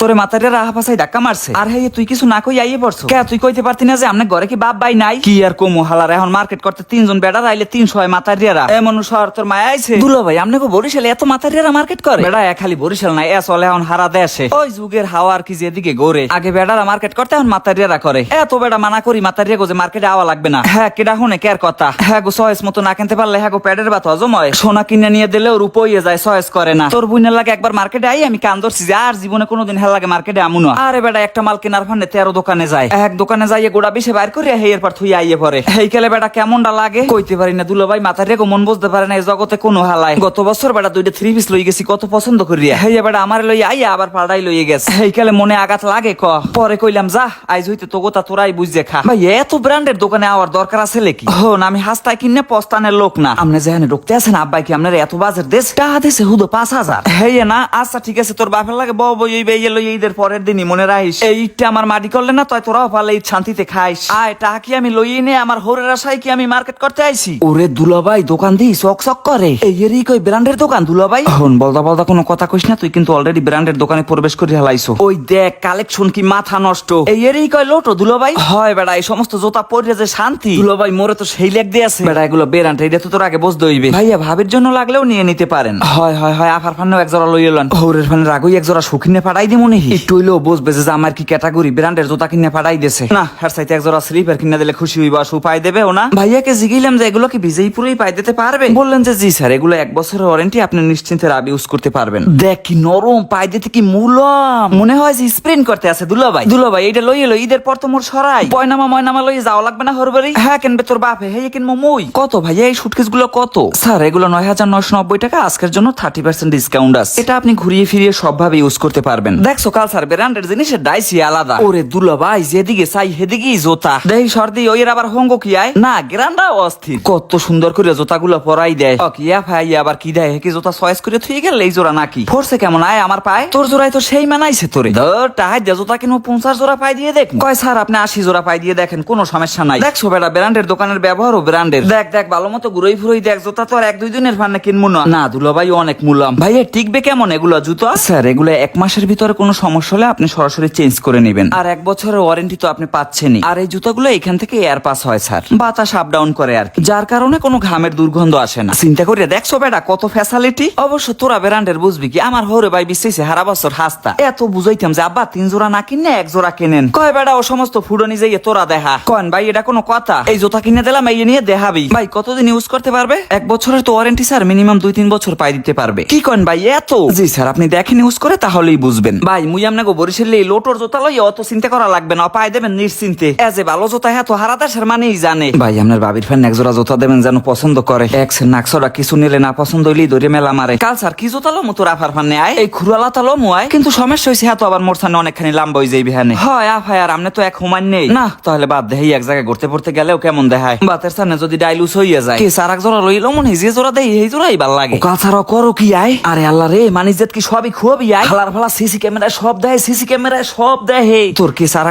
তোরে মাথারে রাহা পাশাই ধাক্কা মারছে। আর হে তুই কিছু না কই আইয়ে পড়ছো? কে তুই কইতে পারতি না যে আমনে ঘরে কি বাপ ভাই নাই? কি আর কমু হালার এখন মার্কেট করতে তিনজন বেড়া আইলে তিনশো হয় মাথার রিয়ারা এমন শহর তোর মায় আইছে? দুলো ভাই আমনে কো বরিশালে এত মাথার রিয়ারা মার্কেট করে? বেড়া এ খালি বরিশাল নাই এ চলে এখন হারা দেশে। ওই যুগের হাওয়া আর কি যেদিকে গোরে আগে বেড়ারা মার্কেট করতে এখন মাথার রিয়ারা করে। এত বেড়া মানা করি মাথার রিয়া গো যে মার্কেটে আওয়া লাগবে না। হ্যাঁ কেডা হুনে কের কথা? হ্যাঁ গো সয়েস মতো না কিনতে পারলে হ্যাঁ গো প্যাডের বাত হজম হয় সোনা কিনে নিয়ে দিলেও রূপ হইয়ে যায় সয়েস করে না। তোর বুনের লাগে একবার মার্কেটে আই আমি কান ধরছি যে আর জীবনে কোনোদিন হেল লাগে মার্কেটে আমুন আরে বেটা, একটা মাল কেনার ফান্ডে তেরো দোকানে যায়। এক দোকানে যাইয়ে গোড়া বেশি বাইর করে হেই এরপর থুই আইয়ে পরে হেই কেলে বেটা, কেমনটা লাগে? কইতে পারি না দুলো ভাই মাথার রেখো মন বুঝতে পারে না এই জগতে কোনো হালায় গত বছর বেটা দুইটা থ্রি পিস লই গেছি, কত পছন্দ করিয়া। হেই বেটা, আমার লই আইয়া আবার পাড়াই লইয়ে গেছে। হেই কেলে মনে আঘাত লাগে ক? পরে কইলাম, যা, আইজ হইতে তো গোতা তোরাই বুঝে খা। ভাই এত ব্র্যান্ডের দোকানে আওয়ার দরকার আছে লেকি হন, আমি হাসতাই কিনে পস্তানের লোক না। আপনি যেখানে ঢুকতে আছেন, আব্বাই কি আপনার এত বাজার দেশ? টাকা দেশে হুদো পাঁচ হাজার। হেই না আচ্ছা ঠিক আছে, তোর বাপের লাগে বউ বই লই ঈদের পরের দিনই মনে রাখিস? এই ঈদটা আমার মাটি করলে না তাই তোরাও পারলে ঈদ শান্তিতে খাইস। আয় টাকা কি আমি লইয়ে নে আমার হোরের আশায় কি আমি মার্কেট করতে আইছি? ওরে দুলাভাই দোকান দিই চক চক করে। এই এরই কই ব্র্যান্ডের দোকান দুলাভাই? হন বলদা বলদা কোনো কথা কইস না তুই কিন্তু অলরেডি ব্র্যান্ডের দোকানে প্রবেশ করে হেলাইছো। ওই দেখ কালেকশন কি মাথা নষ্ট। এই এরই কয় লোটো দুলাভাই? হয় বেড়া এই সমস্ত জোতা পরে যে শান্তি। দুলাভাই মোরে তো সেই লেগ দিয়ে আছে। বেড়া এগুলো ব্র্যান্ড এটা তো তোর আগে বুঝতে হইবে। ভাইয়া ভাবের জন্য লাগলেও নিয়ে নিতে পারেন। হয় হয় হয় আফার ফান্নেও এক জোড়া লই এলেন হৌরের ফানের আগেই এক জোড়া সুখিনে পাঠাই দি মনে একটু হইলেও বুঝবে যে আমার কি ক্যাটাগরি ব্র্যান্ডের জুতা কিনে পাঠাই দিছে না। হার সাইতে এক জোড়া স্লিপার কিনে দিলে খুশি হইবা সু পাই দেবে ও না? ভাইয়াকে জিগিলাম যে এগুলো কি ভিজেই পুরোই পাই দিতে পারবে? বললেন যে জি স্যার এগুলো এক বছরের ওয়ারেন্টি আপনি নিশ্চিন্তে রাব ইউজ করতে পারবেন। দেখ কি নরম পাই দিতে কি মূলম। মনে হয় যে স্প্রিন করতে আছে দুলো ভাই দুলো ভাই এটা লই এলো ঈদের পর তো মোর সরাই। পয়নামা ময়নামা লই যাওয়া লাগবে না হরবারি? হ্যাঁ কেনবে তোর বাপে? হে কিনবো মই। কত ভাইয়া এই সুটকেসগুলো কত? স্যার এগুলো নয় হাজার নয়শো নব্বই টাকা আজকের জন্য থার্টি পার্সেন্ট ডিসকাউন্ট আছে। এটা আপনি ঘুরিয়ে ফিরিয়ে সবভাবে ইউজ করতে পারবেন। দেখছ কাল স্যার ব্র্যান্ডের জিনিসের ডাইসি আলাদা। ওরে দুলো ভাই যেদিকে চাই সেদিকেই জোতা। দেহি সর্দি ওই আবার হঙ্গ কি আয়? না গ্রান্ডা অস্থির। কত সুন্দর করে জোতাগুলো পরাই দেয়। অ, কিয়া ভাই আবার কি দেয়? কি জোতা চয়েস করে থুই গেল এই জোড়া নাকি? ফোরসে কেমন আয় আমার পায়? তোর জোড়ায় তো সেই মানাইছে তোরে। টাহাই দে জোতা কিনো পঞ্চাশ জোড়া পাই দিয়ে দেখ। কয় স্যার আপনি আশি জোড়া পাই দিয়ে দেখেন কোনো সমস্যা নাই। দেখছ বেটা ব্র্যান্ডের দোকানের ব্যবহারও ব্র্যান্ডের দেখ দেখ ভালো মতো ঘুরোই ফুরোই দেখ জোতা তো আর এক দুই দিনের ফান্নে কিনবো না। না দুলো ভাই অনেক মূল্যাম ভাইয়া টিকবে কেমন এগুলো জুতো? স্যার এগুলো এক মাসের ভিতরে কোনো সমস্যা হলে আপনি সরাসরি চেঞ্জ করে নেবেন। আর এক বছরের ওয়ারেন্টি তো আপনি পাচ্ছেনই। আর এই জুতোগুলো এখান থেকে এয়ার পাস হয়, স্যার। বাতাস আপ ডাউন করে আর যার কারণে কোনো ঘামের দুর্গন্ধ আসে না। চিন্তা করিয়া দেখছ বেটা, কত ফ্যাসিলিটি অবশ্য তোরা ব্র্যান্ডের বুঝবি কি? আমার হরে ভাই বিশ্বাসে হারা বছর হাসতা। এত বুঝাইতাম যে, আব্বা, তিন জোড়া না কিনে এক জোড়া কেনেন। কয় বেটা, ও সমস্ত ফুডনি যাইয়ে তোরা দেখা কন ভাই, এটা কোনো কথা। এই জুতা কিনে দিলাম, এই নিয়ে দেখাবি ভাই, কতদিন ইউজ করতে পারবে? এক বছরের তো ওয়ারেন্টি স্যার মিনিমাম দুই তিন বছর পাই দিতে পারবে। কি কন ভাই, এত? জি, স্যার, আপনি দেখেন ইউজ করে তাহলেই বুঝবেন। ভাই, মুই আমনাগো বরিশালে লোটোর জোতা লই অত চিন্তা করা লাগবে না পাই দেবেন নিশ্চিন্তে। এ ভালো জোতা হ্যাঁ তো হারাদাসের মানেই জানে। ভাই, আপনার বাবির ফ্যান এক জোড়া জোতা দেবেন যেন পছন্দ করে। এক সে নাকসরা কিছু নিলে না পছন্দ হইলেই ধরে মেলা মারে। কাল স্যার, কি জোতা লো মতো রাফার ফান্নে আয়, এই খুরালা তালো মুয়ায় কিন্তু সমস্যা হয়েছে হ্যাঁ তো আবার মোর সামনে অনেকখানি লাম্বা হয়ে যাইবি হ্যাঁ হয় আফায় আর আমনে তো এক হুমান নেই। না, তাহলে বাদ দেহি এক জায়গায় ঘুরতে পড়তে গেলেও কেমন দেখায়। বাতের সামনে যদি ডাইলুস হইয়া যায়। কে সার এক জোড়া লইলো মনে যে জোড়া দেই এই জোড়াই ভালো লাগে। কাল ছাড়া করো কি, আয়। আরে আল্লাহ রে মানিজেত কি সবই খুবই আয়। ফালার ফালা সিসি ক্যামেরায় সব দেয়, সিসি ক্যামেরায় সব দেয়, হে। তোর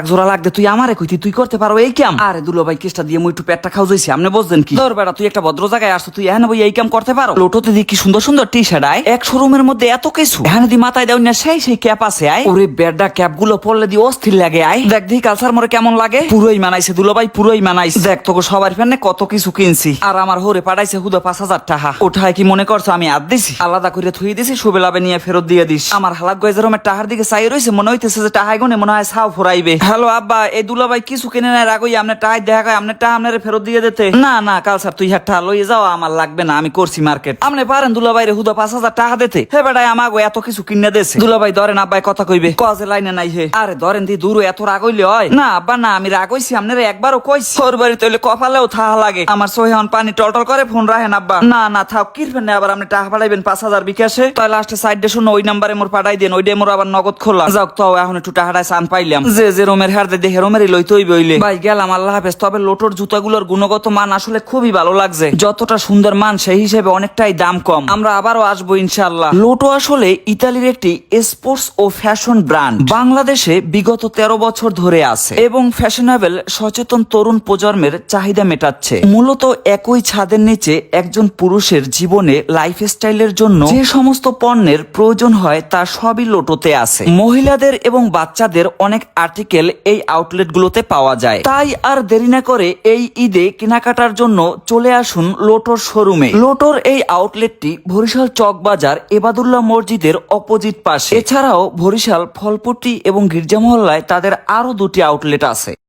জোড়া লাগবে, তুই আমারে কইতি, তুই করতে পারো এই আরে দুলো ভাই দিয়ে মুই একটু পেটটা খাও যাইছি আপনি বুঝছেন কি? তোর বেটা তুই একটা ভদ্র জায়গায় তুই এখানে বই এই করতে পারো? লোটোতে কি সুন্দর সুন্দর টি শার্ট আয়? এক শোরুমের মধ্যে এত কিছু। এখানে দি মাথায় দেও না, সেই সেই ক্যাপ আছে, আয়। ওরে বেডা ক্যাপগুলো পরলে দি অস্থির লাগে, আয়। দেখ দেখি কালসার মরে কেমন লাগে। পুরোই মানাইছে দুলো ভাই পুরোই মানাইছে। দেখ তোকে সবার ফ্যানে কত কিছু কিনছি। আর আমার হরে পাঠাইছে হুদা পাঁচ হাজার টাকা। ওঠায় কি মনে করছ, আমি আর দিছি? আলাদা করে থুই দিছি, সুবেলাবে নিয়ে ফেরত দিয়ে দিস। আমার হালাক গয়ের টাহার দিকে চাই রয়েছে মনে হইতেছে যে টাহাই গুনে মনে হয় সাও ফুরাইবে। হ্যালো আব্বা এই দুলা ভাই কিছু কিনে নেয় রাগই আপনার টাহাই দেখা কয় আপনার টাহা আপনার ফেরত দিয়ে দিতে। না না কাল স্যার তুই হাটটা লইয়ে যাও আমার লাগবে না আমি করছি মার্কেট। আপনি পারেন দুলা ভাই হুদা পাঁচ হাজার টাকা দিতে। হে বেটাই আমাগো এত কিছু কিনে দেছে দুলা ভাই ধরেন আব্বাই কথা কইবে। কজে লাইনে নাই হে। আরে ধরেন দি দূর এত রাগ হইলে হয়। না আব্বা না আমি রাগ হইছি আপনার একবারও কইছি। তোর বাড়ি তৈলে কপালেও থাহা লাগে। আমার সোহেন পানি টলটল করে ফোন রাখেন আব্বা। না না থাক কিরবেন আবার আপনি টাকা পাঠাইবেন পাঁচ হাজার বিকাশে। তাই লাস্টে সাইড ডে শুনো ওই নাম্বারে মোর পাঠাই দেন ওই ডে মোর আবার নগদ খোলা। যাক, তো এখন একটু টাকাটায় চান পাইলাম। যে যে রোমের হার দেখে রোমেরই লইতে হইবে হইলে। ভাই, গেলাম, আল্লাহ হাফেজ। তবে লোটোর জুতাগুলোর গুণগত মান আসলে খুবই ভালো লাগছে। যতটা সুন্দর মান, সেই হিসেবে অনেকটাই দাম কম। আমরা আবারও আসব ইনশাল্লাহ লোটো আসলে ইতালির একটি স্পোর্টস ও ফ্যাশন ব্র্যান্ড। বাংলাদেশে বিগত তেরো বছর ধরে আছে এবং ফ্যাশনেবল, সচেতন তরুণ প্রজন্মের চাহিদা মেটাচ্ছে। মূলত একই ছাদের নিচে একজন পুরুষের জীবনে লাইফস্টাইলের জন্য যে সমস্ত পণ্যের প্রয়োজন হয়, তা সবই লোটোতে আছে। আছে। মহিলাদের এবং বাচ্চাদের অনেক আর্টিকেল এই আউটলেটগুলোতে পাওয়া যায়। তাই আর দেরি না করে এই ঈদে কেনাকাটার জন্য চলে আসুন লোটোর শোরুমে লোটোর এই আউটলেটটি বরিশাল চকবাজার এবাদুল্লাহ মসজিদের অপোজিট পাশে। এছাড়াও বরিশাল ফলপট্টি এবং গির্জা মহল্লায় তাদের আরও দুটি আউটলেট আছে।